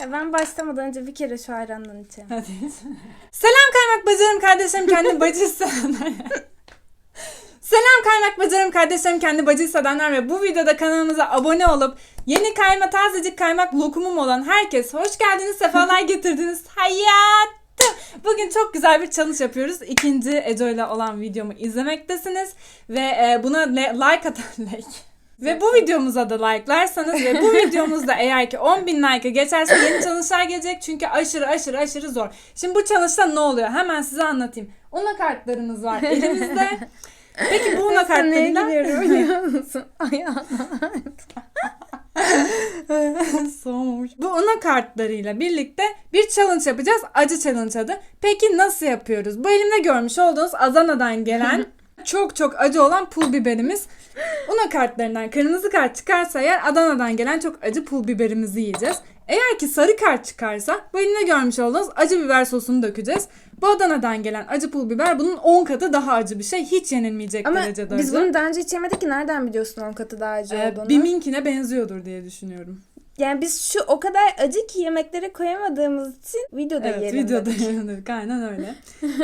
Ya ben başlamadan önce bir kere şu ayrandan içeyim. Hadi. Selam kaymak bacım kardeşim kendi bacı hissedenler. Selam kaymak bacım kardeşim kendi bacı hissedenler ve bu videoda kanalımıza abone olup yeni kayma tazecik kaymak lokumum olan herkes hoş geldiniz sefalar getirdiniz hayatım. Bugün çok güzel bir challenge yapıyoruz. İkinci Eco ile olan videomu izlemektesiniz ve e, buna like atan like. Ve bu videomuza da like'larsanız ve bu videomuzda eğer ki 10.000 like'ı geçerse yeni challenge'lar gelecek. Çünkü aşırı aşırı aşırı zor. Şimdi bu challenge'da ne oluyor? Hemen size anlatayım. Una kartlarımız var elimizde. Peki bu una Sen neye kartlarıyla... gülüyorum biliyor musun? Ayağına. Soğumuş. Bu una kartlarıyla birlikte bir challenge yapacağız. Acı challenge adı. Peki nasıl yapıyoruz? Bu elimde görmüş olduğunuz Adana'dan gelen çok çok acı olan pul biberimiz. Una kartlarından kırmızı kart çıkarsa eğer Adana'dan gelen çok acı pul biberimizi yiyeceğiz. Eğer ki sarı kart çıkarsa bu elimde görmüş olduğunuz acı biber sosunu dökeceğiz. Bu Adana'dan gelen acı pul biber bunun 10 katı daha acı bir şey. Hiç yenilmeyecek Ama derecede biz acı. bunu daha önce hiç yemedik ki nereden biliyorsun on katı daha acı Ee, olduğunu? Biminkine benziyordur diye düşünüyorum. Yani biz şu o kadar acı ki yemeklere koyamadığımız için videoda Evet yiyelim videoda dedik. yayınladık aynen öyle.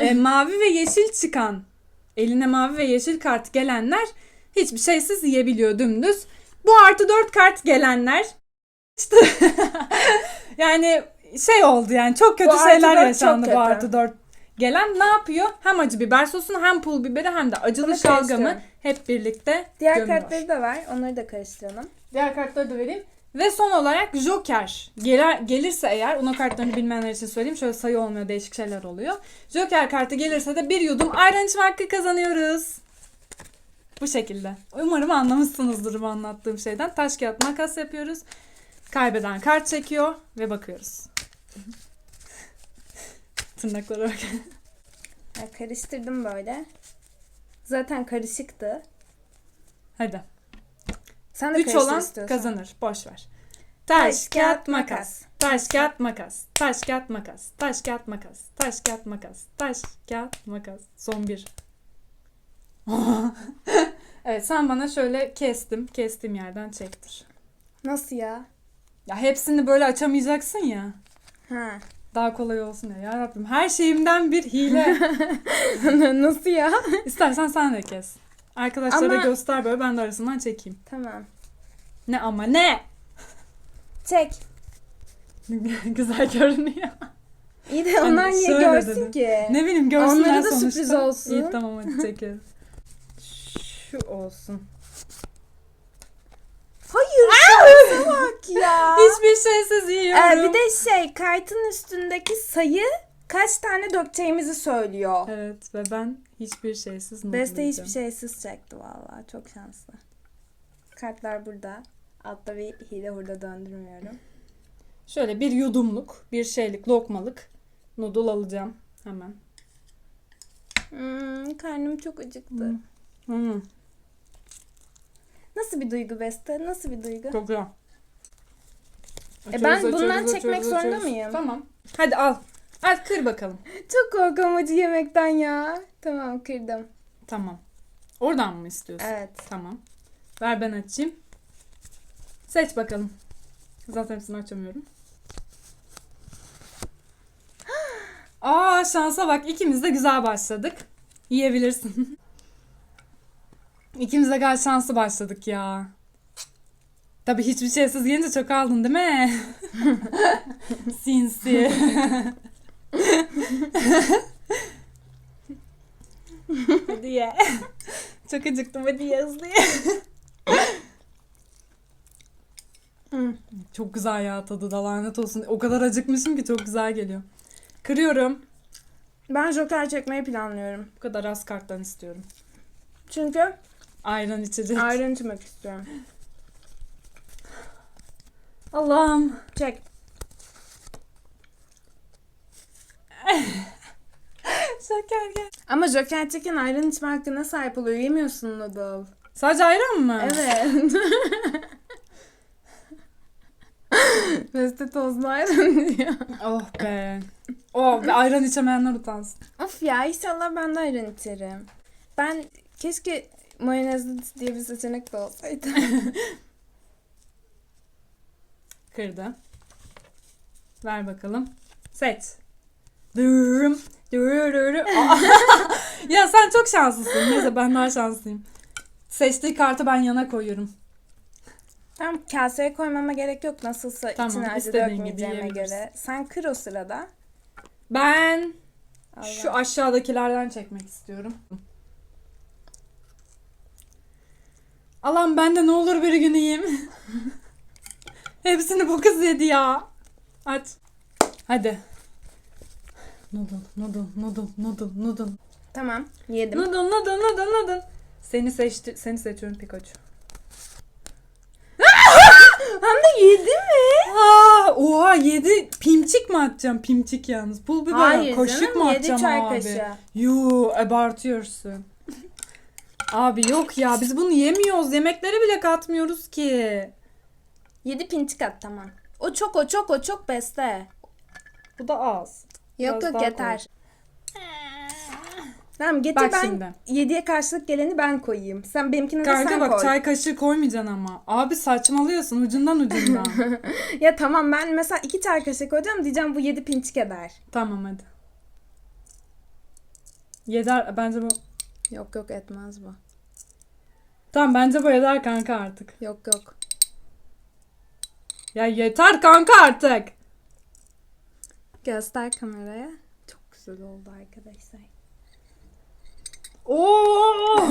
Ee, mavi ve yeşil çıkan eline mavi ve yeşil kart gelenler hiçbir şeysiz yiyebiliyor dümdüz. Bu artı dört kart gelenler işte yani şey oldu yani çok kötü Bu şeyler yaşandı bu artı dört gelen ne yapıyor? Hem acı biber sosunu hem pul biberi hem de acılı Bunu şalgamı hep birlikte Diğer gömüyor. kartları da var. Onları da karıştıralım. Diğer kartları da vereyim. Ve son olarak Joker gelir, gelirse eğer Uno kartlarını bilmeyenler için söyleyeyim. Şöyle sayı olmuyor değişik şeyler oluyor. Joker kartı gelirse de bir yudum ayran içme hakkı kazanıyoruz. Bu şekilde. Umarım anlamışsınızdır bu anlattığım şeyden. Taş kağıt makas yapıyoruz. Kaybeden kart çekiyor ve bakıyoruz. Tırnaklara bak. Ya karıştırdım böyle. Zaten karışıktı. Hadi. Sen de 3 karıştır olan istiyorsan. kazanır. Boş ver. Taş, kağıt, makas. Taş, kağıt, makas. Taş, kağıt, makas. Taş, kağıt, makas. Taş, kağıt, makas. Taş, kağıt, makas. Son bir. evet sen bana şöyle kestim. Kestiğim yerden çektir. Nasıl ya? Ya hepsini böyle açamayacaksın ya. Ha. Daha kolay olsun ya. Ya Rabbim her şeyimden bir hile. Nasıl ya? İstersen sen de kes. Arkadaşlara Ama- göster böyle ben de arasından çekeyim. Tamam. Ne ama ne? Çek. Güzel görünüyor. İyi de onlar Hani niye görsün dedim. ki? Ne bileyim görsünler Onlara da sonuçta. sürpriz olsun. İyi tamam hadi çekelim. Şu olsun. Hayır şansa bak ya. Hiçbir şeysiz yiyorum. Ee, bir de şey kartın üstündeki sayı kaç tane dökeceğimizi söylüyor. Evet ve ben hiçbir şeysiz Beste hiçbir şeysiz çekti vallahi çok şanslı. Kartlar burada. Altta bir hile hurda döndürmüyorum. Şöyle bir yudumluk, bir şeylik, lokmalık noodle alacağım hemen. Hmm, karnım çok acıktı. Hmm. Hmm, Nasıl bir duygu Beste? Nasıl bir duygu? çok güzel. E ben Açıyoruz, bundan açıyoruz, çekmek açıyoruz, zorunda açıyoruz. mıyım? Tamam. Hadi al. Al kır bakalım. Çok korkuyorum acı yemekten ya. Tamam kırdım. Tamam. Oradan mı istiyorsun? Evet. Tamam. Ver ben açayım. Seç bakalım. Zaten hepsini açamıyorum. Aa şansa bak ikimiz de güzel başladık. Yiyebilirsin. İkimiz de gayet şanslı başladık ya. Tabii hiçbir şeysiz gelince çok aldın değil mi? Sinsi. hadi ye. Çok acıktım hadi ye hızlı ye. Çok güzel ya tadı da lanet olsun. O kadar acıkmışım ki çok güzel geliyor. Kırıyorum. Ben joker çekmeyi planlıyorum. Bu kadar az karttan istiyorum. Çünkü Ayran içecek. ayran içmek istiyorum. Allah'ım. Çek. Şeker gel. Ama joker çeken ayran içme hakkına sahip oluyor. Yemiyorsun noodle. Sadece ayran mı? Evet. Beste tozlu ayran diyor. Oh be. Oh be ayran içemeyenler utansın. Of ya inşallah ben de ayran içerim. Ben keşke mayonezli diye bir seçenek de olsaydı. Kırdı. Ver bakalım. Seç. Dırırırı. Aa. ya sen çok şanslısın. Neyse ben daha şanslıyım. Seçtiği kartı ben yana koyuyorum. Tamam kaseye koymama gerek yok nasılsa Tamam, içine acı dökmeyeceğime göre. Sen kır o sırada. Ben Allah. şu aşağıdakilerden çekmek istiyorum. Allah'ım ben de ne olur bir gün yiyeyim. Hepsini bu kız yedi ya. Aç. Hadi. Noodle, noodle, noodle, noodle, noodle. Tamam yedim. Noodle, noodle, noodle, noodle. Seni seçti, seni seçiyorum Pikachu. Hem de yedi mi? Aa, oha yedi. Pimçik mi atacağım? Pimçik yalnız. Pul biber. Hayır Kaşık canım, mı yedi atacağım çay abi? kaşığı. Yuu abartıyorsun. abi yok ya biz bunu yemiyoruz. Yemeklere bile katmıyoruz ki. Yedi pinçik at tamam. O çok o çok o çok beste. Bu da az. Yok Biraz yok daha yeter. Tamam getir Bak ben şimdi. yediye karşılık geleni ben koyayım. Sen benimkine de Kanka sen bak koy. çay kaşığı koymayacaksın ama. Abi saçmalıyorsun ucundan ucundan. Ya tamam ben mesela iki çay kaşığı koyacağım diyeceğim bu yedi pinçik eder. tamam hadi. Yeder bence bu. Yok yok etmez bu. Tamam bence bu yeder kanka artık. Yok yok. Ya yeter kanka artık. Göster kameraya. Çok güzel oldu arkadaşlar. Oo!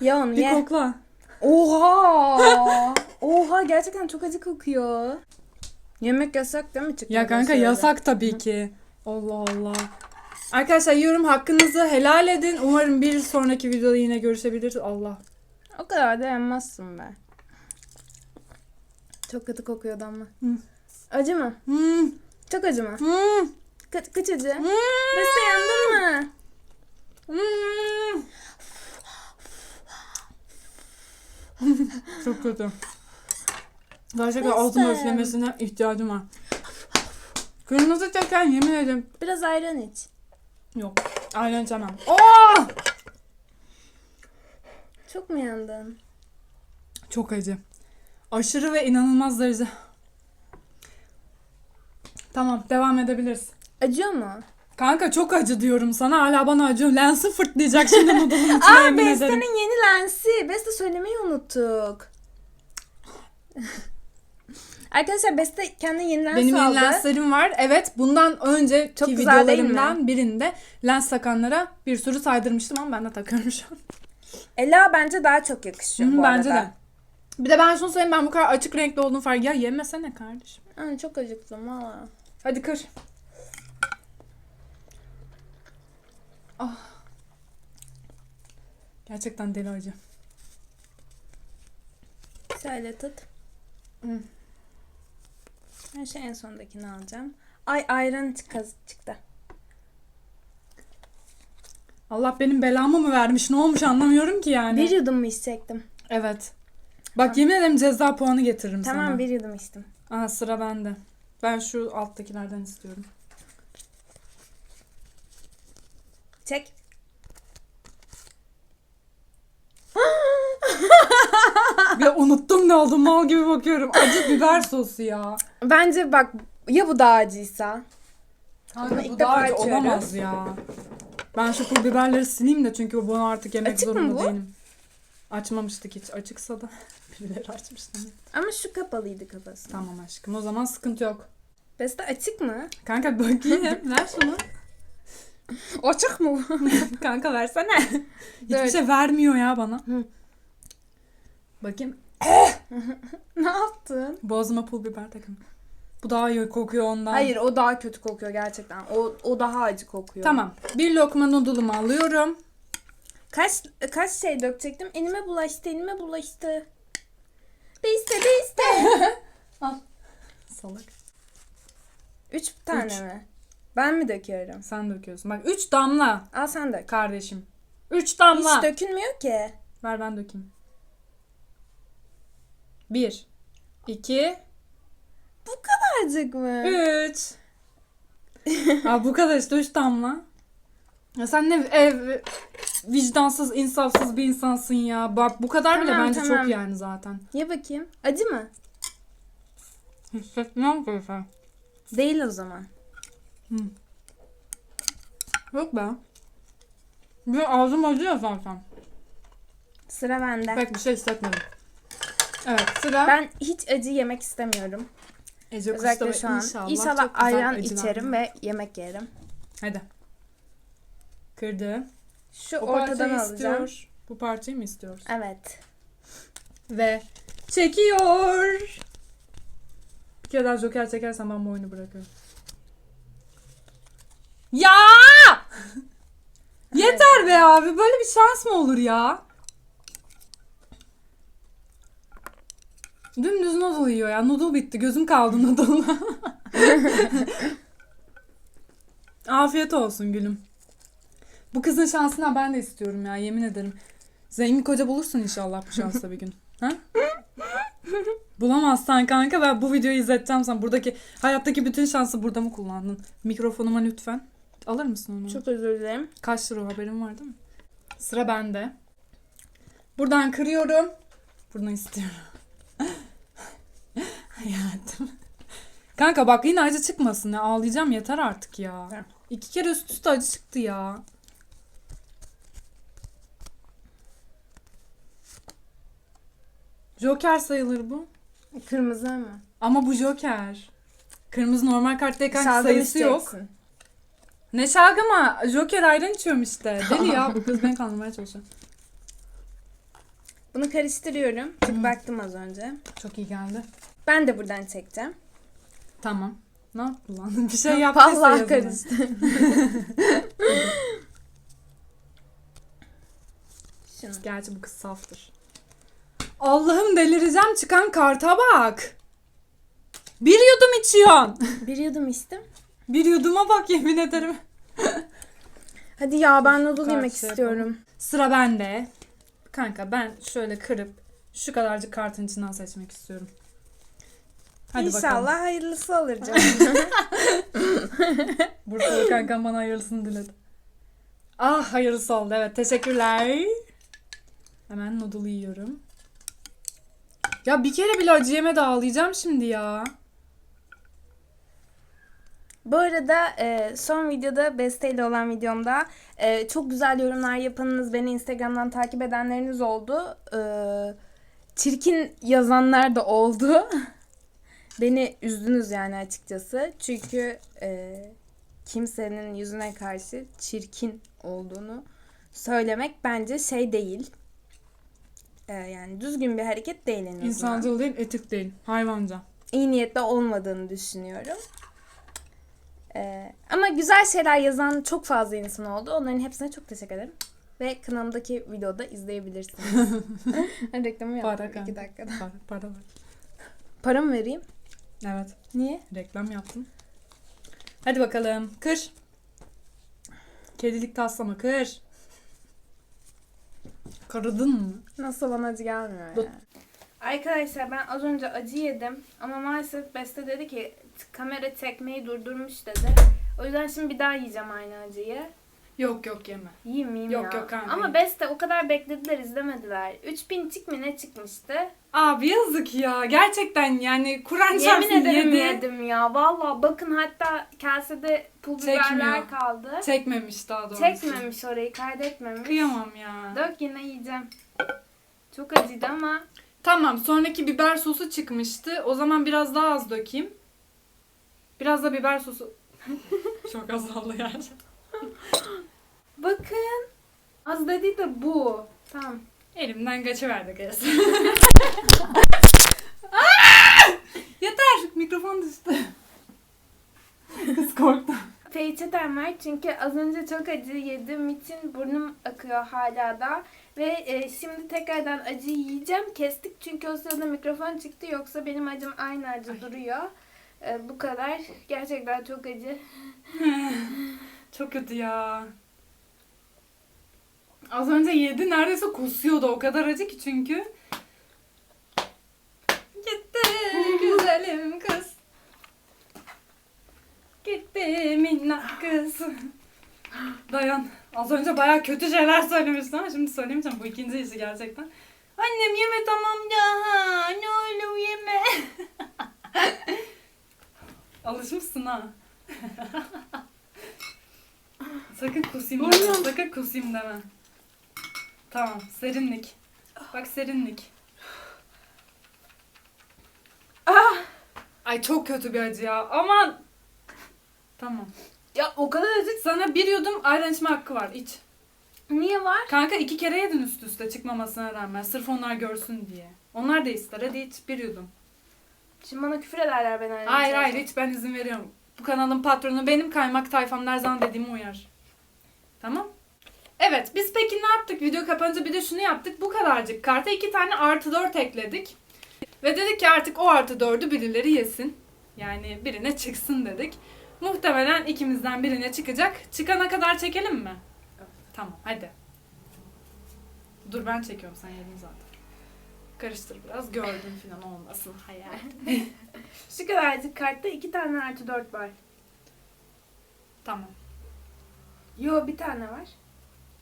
Ya onu Bir ye. kokla. Oha! Oha gerçekten çok acı kokuyor. Yemek yasak değil mi çıkmadan Ya kanka yasak tabii ki. Allah Allah. Arkadaşlar yorum hakkınızı helal edin. Umarım bir sonraki videoda yine görüşebiliriz. Allah. O kadar da yenmezsin be. Çok kötü kokuyordu ama. Hı. Acı mı? Hmm, Çok acı mı? hmm, kaç acı? hmm, Beste yandın mı? Çok kötü. Gerçekten altın Neyse. üflemesine ihtiyacım var. Kırmızı çeken yemin ederim. Biraz ayran iç. Yok. Aynen içemem. Oo! Çok mu yandın? Çok acı. Aşırı ve inanılmaz derece. Tamam devam edebiliriz. Acıyor mu? Kanka çok acı diyorum sana hala bana acıyor. Lensi fırtlayacak şimdi noodle'ın içine Aa yemin ederim. Beste'nin yeni lensi. Beste söylemeyi unuttuk. Arkadaşlar Beste kendi yeni lens Benim yeni aldı. lenslerim var. Evet bundan önceki Çok güzel değil mi? videolarımdan birinde lens takanlara bir sürü saydırmıştım ama ben de takıyorum şu an. Ela bence daha çok yakışıyor bu bence arada. de. Bir de ben şunu söyleyeyim ben bu kadar açık renkli olduğunu fark Ya yemesene kardeşim. Ay, çok acıktım valla. Hadi kır. Ah. Gerçekten deli acı. Şöyle tut. Hı. Ben şu en sondakini alacağım. Ay ayran çık- çıktı. Allah benim belamı mı vermiş? Ne olmuş anlamıyorum ki yani. Bir yudum mu içecektim? Evet. Bak yemin ederim ceza puanı getiririm sana. Tamam bir yudum içtim. Aha sıra bende. Ben şu alttakilerden istiyorum. Çek. De unuttum ne oldu mal gibi bakıyorum. Acı biber sosu ya. Bence bak ya bu daha acıysa. Kanka bu daha acı olamaz ya. Ben şu pul biberleri sileyim de çünkü bunu artık yemek Açık mı zorunda bu? değilim. Açmamıştık hiç. Açıksa da birileri açmıştı. Ama şu kapalıydı kafası. Tamam aşkım o zaman sıkıntı yok. Beste açık mı? Kanka bakayım. Ver şunu. Açık mı bu? Kanka versene. Hiçbir Evet. şey vermiyor ya bana. Hı. Bakayım. ne yaptın? Boğazıma pul biber takın. Bu daha iyi kokuyor ondan. Hayır o daha kötü kokuyor gerçekten. O, o daha acı kokuyor. Tamam. Bir lokma noodle'ımı alıyorum. Kaç kaç şey dökecektim? Elime bulaştı, elime bulaştı. Beste beste. Salak. Üç tane Üç. mi? Ben mi döküyorum? Sen döküyorsun. Bak 3 damla Al sen dök. kardeşim. 3 damla. Hiç dökülmüyor ki. Ver ben dökeyim. 1 2 Azıcık mı? 3 Aa, bu kadar işte 3 damla. Ya sen ne ev vicdansız, insafsız bir insansın ya. Bak bu kadar bile Tamam, bence tamam. çok yani zaten. Ye bakayım. Acı mı? Hissetmiyorum ki sen. Değil o zaman. Yok be. Bir ağzım acıyor zaten. Sıra bende. Pek bir şey hissetmedim. Evet sıra. Ben hiç acı yemek istemiyorum. Ece Özellikle şu an. inşallah, İnşallah, ayran içerim ve yemek yerim. Hadi. Kırdı. Şu O ortadan alacağım. istiyor. Bu parçayı mı istiyoruz? Evet. Ve çekiyor. Bir kere daha joker çekersen ben bu oyunu bırakıyorum. Ya! Yeter be abi. Böyle bir şans mı olur ya? Dümdüz noodle yiyor ya. Noodle bitti. Gözüm kaldı noodle'la. Afiyet olsun gülüm. Bu kızın şansına ben de istiyorum ya. Yemin ederim. Zengin koca bulursun inşallah bu şansla bir gün. Ha? Bulamazsan kanka ben bu videoyu izleteceğim sana. Buradaki hayattaki bütün şansı burada mı kullandın? Mikrofonuma lütfen. Alır mısın onu? Çok özür dilerim. Kaç lira o haberin var değil mi? Sıra bende. Buradan kırıyorum. Buradan istiyorum. Hayatım. Kanka bak yine acı çıkmasın ya. Ağlayacağım yeter artık ya. İki kere üst üste acı çıktı ya. Joker sayılır bu. Kırmızı mı? Ama bu Joker. Kırmızı normal karttayken sayısı yok. İçeceksin. Ne şalgama? Joker ayran içiyorum işte. Deli ya bu kız beni kandırmaya çalışıyor. Bunu karıştırıyorum. Çünkü baktım az önce. Çok iyi geldi. Ben de buradan çekeceğim. Tamam. Ne yaptın lan? Bir şey yaptıysa Vallahi yazın. karıştı. Şunu. Gerçi bu kız saftır. Allah'ım delireceğim çıkan karta bak. Bir yudum içiyorsun. Bir yudum içtim. Bir yuduma bak yemin ederim. Hadi ya ben noodle yemek şey istiyorum. Sıra bende. Kanka ben şöyle kırıp şu kadarcık kartın içinden seçmek istiyorum. Hadi İnşallah bakalım. hayırlısı olur canım. Bursalı kankam bana hayırlısını diledi. Ah hayırlısı oldu evet teşekkürler. Hemen noodle yiyorum. Ya bir kere bile acı yeme de ağlayacağım şimdi ya. Bu arada e, son videoda Beste ile olan videomda e, çok güzel yorumlar yapanınız, beni Instagram'dan takip edenleriniz oldu. E, çirkin yazanlar da oldu. beni üzdünüz yani açıkçası. Çünkü e, kimsenin yüzüne karşı çirkin olduğunu söylemek bence şey değil. E, yani düzgün bir hareket değil en azından. İnsancıl değil etik değil hayvanca. iyi niyetle olmadığını düşünüyorum. Ee, ama güzel şeyler yazan çok fazla insan oldu. Onların hepsine çok teşekkür ederim. Ve kanalımdaki videoda izleyebilirsiniz. Reklamı Para yaptım kanka. iki dakikada. Para, para var. Para mı vereyim? Evet Niye? reklam yaptım. Hadi bakalım kır. Kedilik taslama kır. Kırıdın mı? Nasıl bana acı gelmiyor Dur. yani. Arkadaşlar ben az önce acı yedim ama maalesef Beste dedi ki kamera çekmeyi durdurmuş dedi. O yüzden şimdi bir daha yiyeceğim aynı acıyı. Yok yok yeme. Yiyeyim yiyeyim Yok, ya. yok kanka, Ama. Beste o kadar beklediler izlemediler. 3000 çık mı ne çıkmıştı? Abi yazık ya. Gerçekten yani Kur'an Yemin çarpsın ederim yedi. yedim ya. Valla bakın hatta kasede pul biberler Çekmiyor. kaldı. Çekmemiş daha doğrusu. Çekmemiş orayı kaydetmemiş. Kıyamam ya. Dök yine yiyeceğim. Çok acıydı ama Tamam sonraki biber sosu çıkmıştı. O zaman biraz daha az dökeyim. Biraz da biber sosu. Çok azaldı yani. bakın. Az dedi de bu. Tamam. Elimden kaçıverdi kız. Yeter. Mikrofon düştü. Kız korktu. Peçetem var çünkü az önce çok acı yediğim için burnum akıyor hala da. Ve e, şimdi tekrardan acı yiyeceğim. Kestik çünkü o sırada mikrofon çıktı. Yoksa benim acım aynı acı duruyor. E, bu kadar. Gerçekten çok acı. Çok kötü ya. Az önce yedi neredeyse kusuyordu o kadar acı ki çünkü. Gitti güzelim kız. Gitti minnak kız. Dayan. Az önce baya kötü şeyler söylemiştim ama şimdi söylemeyeceğim. Bu ikinci işi gerçekten. Annem yeme tamam ya. Ne olur yeme. Alışmışsın ha. sakın kusayım deme. Sakın kusayım deme. Tamam. Serinlik. Bak serinlik. Ah! Ay çok kötü bir acı ya. Aman. Tamam. Ya o kadar acı. Sana bir yudum ayran içme hakkı var. İç. Niye var? Kanka iki kere yedin üst üste çıkmamasına rağmen. Sırf onlar görsün diye. Onlar da ister. Hadi iç bir yudum. Şimdi bana küfür ederler ben öyle. Hayır hayır hiç ben izin veriyorum. Bu kanalın patronu benim kaymak tayfam her zaman dediğime uyar. Tamam. Evet biz peki ne yaptık? Video kapanınca bir de şunu yaptık. Bu kadarcık karta iki tane artı dört ekledik. Ve dedik ki artık o artı dördü birileri yesin. Yani birine çıksın dedik. Muhtemelen ikimizden birine çıkacak. Çıkana kadar çekelim mi? Evet. Tamam hadi. Dur ben çekiyorum sen yedin zaten. Karıştır biraz gördün falan olmasın hayal. Şu kadarcık kartta iki tane artı dört var. Tamam. Yo bir tane var.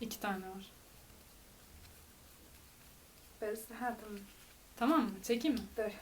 İki tane var. Böylesi ha tamam. Tamam mı? Çekeyim mi? Dur.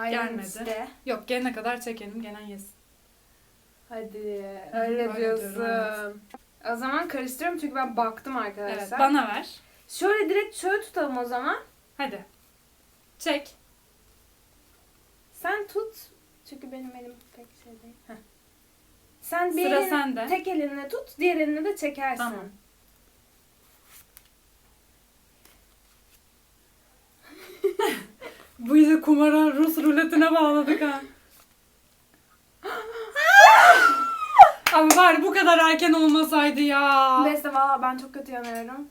Ayran Gelmedi. işte. Yok gelene kadar çekelim. Gelen yesin. Hadi öyle öyle diyorsun. diyorum, O zaman karıştırıyorum çünkü ben baktım Evet arkadaşlar. bana ver. Şöyle direkt şöyle tutalım o zaman. Hadi. Çek. Sen tut. Çünkü benim elim pek şey değil. Heh. Sen bir Sıra elini- sende. tek elinle tut, diğer elinle de çekersin. Tamam. Bu iyice kumara Rus ruletine bağladık ha. Abi bari bu kadar erken olmasaydı ya. Beste valla ben çok kötü yanıyorum.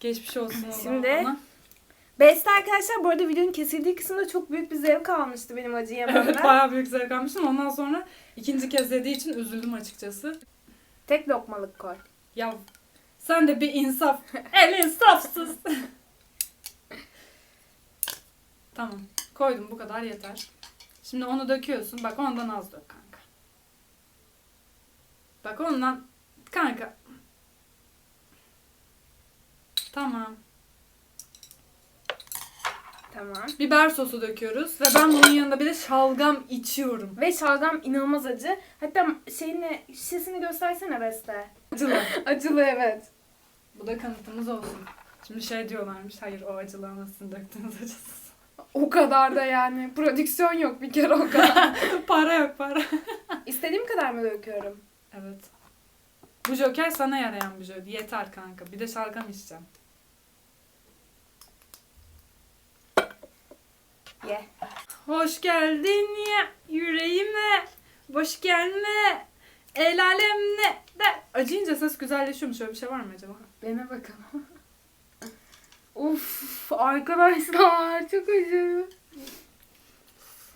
Geçmiş olsun o zaman Şimdi-. Beste arkadaşlar bu arada videonun kesildiği kısımda çok büyük bir zevk almıştı benim acı yememden. Evet bayağı büyük zevk almıştım. Ondan sonra ikinci kez yediği için üzüldüm açıkçası. Tek lokmalık koy. Ya sen de bir insaf. El insafsız. Tamam. Koydum bu kadar yeter. Şimdi onu döküyorsun. Bak ondan az dök kanka. Bak ondan kanka. Tamam. Tamam. Biber sosu döküyoruz ve ben bunun yanında bir de şalgam içiyorum. Ve şalgam inanılmaz acı. Hatta şeyini, şişesini göstersene Beste. Acılı. Acılı evet. Bu da kanıtımız olsun. Şimdi şey diyorlarmış. Hayır o acılı anasını döktünüz acısız. O kadar da yani. Prodüksiyon yok bir kere o kadar. para yok para. İstediğim kadar mı döküyorum? Evet. Bu joker sana yarayan bir joker. Yeter kanka. Bir de şalgam içeceğim. Ye. Hoş geldin ya yüreğime. Boş gelme. El alem ne de. Acıyınca ses güzelleşiyor mu? Şöyle bir şey var mı acaba? Dene bakalım. Uf arkadaşlar çok acı.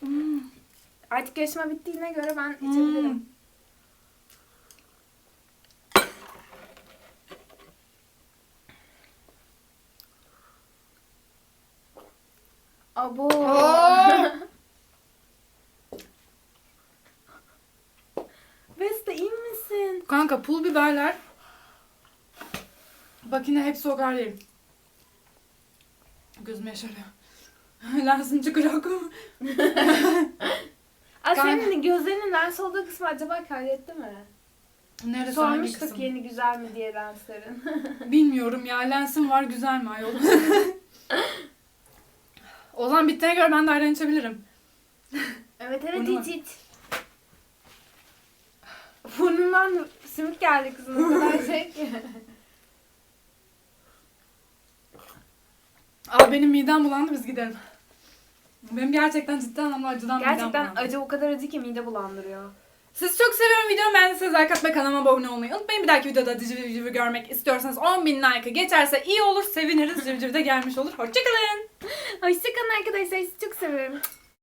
Hmm. Artık yarışma bittiğine göre ben içebilirim. Hmm. Abo. Aa! Beste iyi misin? Kanka pul biberler. Bak yine hepsi o kadar değil. Gözüm yaşarıyor. Lensim çıkacak. Aa, senin gözlerinin lens olduğu kısmı acaba kaydetti mi? Neresi Sormuştuk yeni güzel mi diye lenslerin. Bilmiyorum ya lensim var güzel mi ayol? o zaman bittiğine göre ben de ayran içebilirim. evet evet Bunu iç iç. Burnundan sümük geldi kızın o kadar şey ki. Aa benim midem bulandı biz gidelim. Benim gerçekten ciddi anlamda acıdan midem Gerçekten bulandı. acı o kadar acı ki mide bulandırıyor. Sizi çok seviyorum videomu beğendiyseniz like atmayı kanalıma abone olmayı unutmayın. Bir dahaki videoda civciv civciv görmek istiyorsanız 10.000 like'ı geçerse iyi olur seviniriz. Civciv de gelmiş olur. Hoşçakalın. Hoşçakalın arkadaşlar. Sizi çok seviyorum.